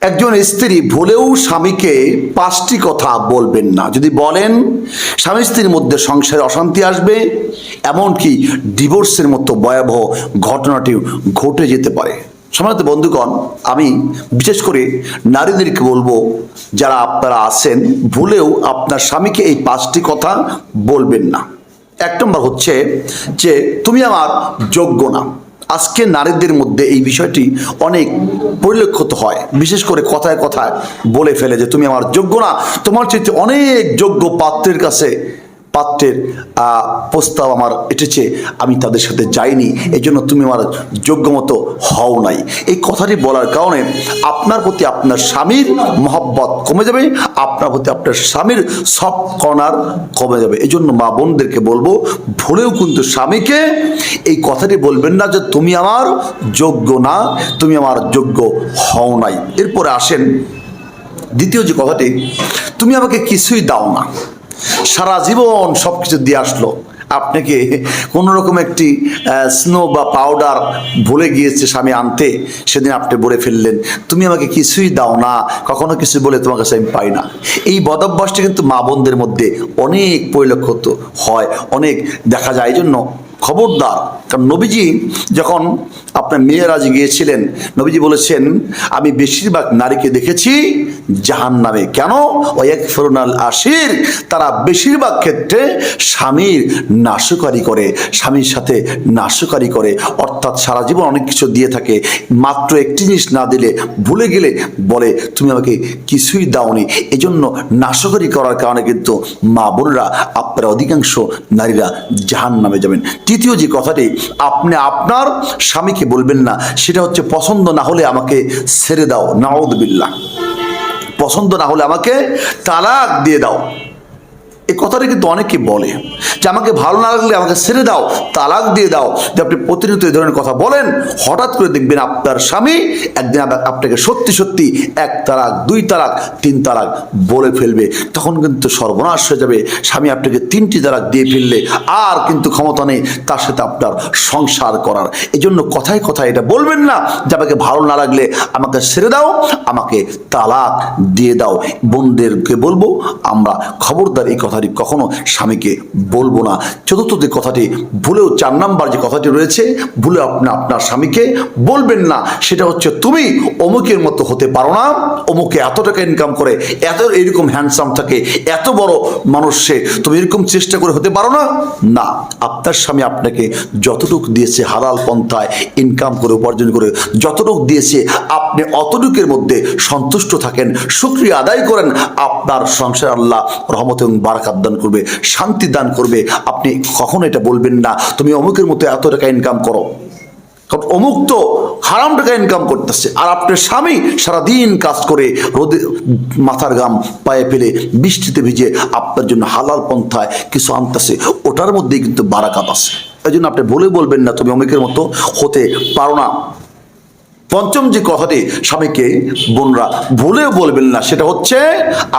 একজন স্ত্রী ভুলেও স্বামীকে পাঁচটি কথা বলবেন না। যদি বলেন, স্বামী স্ত্রীর মধ্যে সংসারে অশান্তি আসবে, এমনকি ডিভোর্সের মতো ভয়াবহ ঘটনাটি ঘটে যেতে পারে। সমানত বন্ধুগণ, আমি বিশেষ করে নারীদেরকে বলব, যারা আপনারা আছেন, ভুলেও আপনার স্বামীকে এই পাঁচটি কথা বলবেন না। এক নম্বর হচ্ছে যে, তুমি আমার যোগ্য না। আজকে নারীদের মধ্যে এই বিষয়টি অনেক পরিলক্ষিত হয়। বিশেষ করে কথায় কথায় বলে ফেলে যে, তুমি আমার যোগ্য না। তোমার চেয়ে অনেক যোগ্য পাত্রের কাছে পাত্রের প্রস্তাব আমার এসেছে, আমি তাদের সাথে যাইনি এই জন্য তুমি আমার যোগ্য মতো হও নাই। এই কথাটি বলার কারণে আপনার প্রতি আপনার স্বামীর মহব্বত কমে যাবে, আপনার প্রতি আপনার স্বামীর সব কর্নার কমে যাবে। এই জন্য মা বোনদেরকে বলব ভুলেও কিন্তু স্বামীকে এই কথাটি বলবেন না যে তুমি আমার যোগ্য না, তুমি আমার যোগ্য হও নাই। এরপরে আসেন দ্বিতীয় যে কথাটি, তুমি আমাকে কিছুই দাও না। সারা জীবন সব কিছু দিয়ে আসলো। আপনাকে কোনো রকম একটি স্নো বা পাউডার ভুলে গিয়েছে স্বামী আনতে? সেদিন আপনি বলে ফেললেন, তুমি আমাকে কিছুই দাও না, কখনো কিছু বলে তোমার কাছে আমি পাই না। এই বদভ্যাসটা কিন্তু মা বোনদের মধ্যে অনেক পরিলক্ষিত হয়, অনেক দেখা যায়। এই জন্য খবরদার, কারণ নবীজি যখন আপনার মেয়েরাজ গিয়েছিলেন, নবীজি বলেছেন, আমি বেশিরভাগ নারীকে দেখেছি জাহান নামে কেন? ওয়াক ফরুনাল আশির, তারা বেশিরভাগ ক্ষেত্রে স্বামীর নাশকারি করে, স্বামীর সাথে নাশকারি করে। অর্থাৎ সারা জীবন অনেক কিছু দিয়ে থাকে। মাত্র একটি জিনিস না দিলে, ভুলে গেলে বলে, তুমি আমাকে কিছুই দাওনি। এজন্য নাশকারি করার কারণে কিন্তু মা বোনরা, আপনারা অধিকাংশ নারীরা জাহান নামে যাবেন। তৃতীয় যে কথাটি, আপনি আপনার স্বামীকে বলবেন না, সেটা হচ্ছে পছন্দ না হলে আমাকে ছেড়ে দাও। নাউদবিল্লাহ পছন্দ না হলে আমাকে তালাক দিয়ে দাও। কথাটা কিন্তু অনেকে বলে যে আমাকে ভালো না লাগলে আমাকে ছেড়ে দাও, তালাক দিয়ে দাও। যে আপনি প্রতিনিয়ত এই ধরনের কথা বলেন, হঠাৎ করে দেখবেন আপনার স্বামী একদিন আপনাকে সত্যি সত্যি এক তালাক, দুই তালাক, তিন তালাক বলে ফেলবে। তখন কিন্তু সর্বনাশ হয়ে যাবে। স্বামী আপনাকে তিনটি তালাক দিয়ে ফেললে আর কিন্তু ক্ষমতা নেই, তার সাথে আপনার সংসার করার। এই জন্য কথায় কথায় এটা বলবেন না যে আমাকে ভালো না লাগলে আমাকে ছেড়ে দাও, আমাকে তালাক দিয়ে দাও। বোনদেরকে বলব, আমরা খবরদার এই কথাটি কখনো স্বামীকে বলব না। চতুর্থ যে কথাটি, ভুলেও চার নাম্বার যে কথাটি রয়েছে, ভুলে আপনি, আপনার স্বামীকে বলবেন না। সেটা হচ্ছে, তুমি অমুকের মতো হতে পারো না। অমুকে এত টাকা ইনকাম করে, এত এরকম হ্যান্ডসাম থাকে, এত বড় মানুষ সে, তুমি এরকম চেষ্টা করে হতে পারো না? না, আপনার স্বামী আপনাকে যতটুকু দিয়েছে হালাল পন্থায় ইনকাম করে, উপার্জন করে, যতটুকু দিয়েছে আপনি অতটুকের মধ্যে সন্তুষ্ট থাকেন, সুক্রিয়া আদায় করেন, আপনার সংসার আল্লাহ রহমত এবং বারাকাত দান করবে, শান্তি দান করবে। আপনি কখনো এটা বলবেন না, তুমি অমুকের মতো এত টাকা ইনকাম করো। কারণ অমুক তো হারাম টাকা ইনকাম করতেছে, আর আপনার স্বামী সারাদিন কাজ করে রোদে মাথার গাম পায়ে ফেলে বৃষ্টিতে ভিজে আপনার জন্য হালাল পন্থায় কিছু আনতেছে, ওটার মধ্যেই কিন্তু বারাকাত আছে। এই জন্য আপনি বলে বলবেন না, তুমি অমুকের মতো হতে পারো না। পঞ্চম যে কথাটি স্বামীকে বোনরা ভুলেও বলবেন না, সেটা হচ্ছে,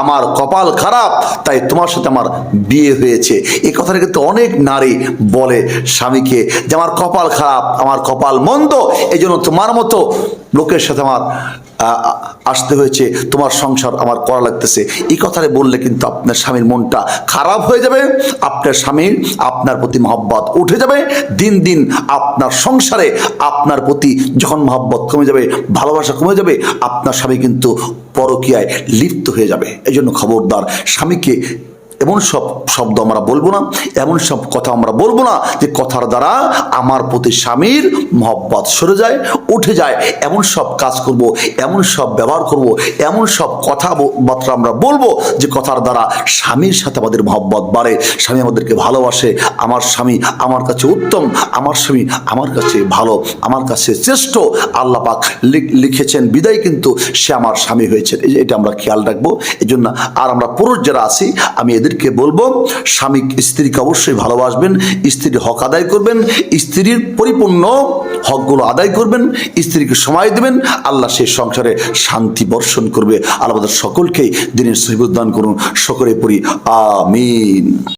আমার কপাল খারাপ, তাই তোমার সাথে আমার বিয়ে হয়েছে। এই কথাটা কিন্তু অনেক নারী বলে স্বামীকে যে, আমার কপাল খারাপ, আমার কপাল মন্দ এই জন্য তোমার মতো লোকের সাথে আমার আসতে হয়েছে, তোমার সংসার আমার করা লাগতেছে। এই কথাটা বললে কিন্তু আপনার স্বামীর মনটা খারাপ হয়ে যাবে, আপনার স্বামীর আপনার প্রতি মহব্বত উঠে যাবে, দিন দিন আপনার সংসারে আপনার প্রতি যখন মহব্বত কমে যাবে, ভালোবাসা কমে যাবে, আপনার স্বামী কিন্তু পরকীয়ায় লিপ্ত হয়ে যাবে। এই জন্য খবরদার, স্বামীকে এমন সব শব্দ আমরা বলব না, এমন সব কথা আমরা বলব না যে কথার দ্বারা আমার প্রতি স্বামীর মহব্বত সরে যায়, উঠে যায়। এমন সব কাজ করব, এমন সব ব্যবহার করব, এমন সব কথা বার্তা আমরা বলব যে কথার দ্বারা স্বামীর সাথে আমাদের মহব্বত বাড়ে, স্বামী আমাদেরকে ভালোবাসে, আমার স্বামী আমার কাছে উত্তম, আমার স্বামী আমার কাছে ভালো, আমার কাছে শ্রেষ্ঠ। আল্লাহ পাক লিখেছেন বিদায় কিন্তু সে আমার স্বামী হয়েছে এটা আমরা খেয়াল রাখব এই জন্য আর আমরা পুরুষ যারা আছি, আমি এদেরকে বলব, স্বামী স্ত্রীকে অবশ্যই ভালোবাসবেন, স্ত্রীর হক আদায় করবেন, স্ত্রীর পরিপূর্ণ হকগুলো আদায় করবেন, স্ত্রীকে সময় দেবেন, আল্লাহ সেই সংসারে শান্তি বর্ষণ করবে। আল্লাহ সকলকেই দিনের সহিবুদ্দান করুন। সকলে পড়ি, আমিন।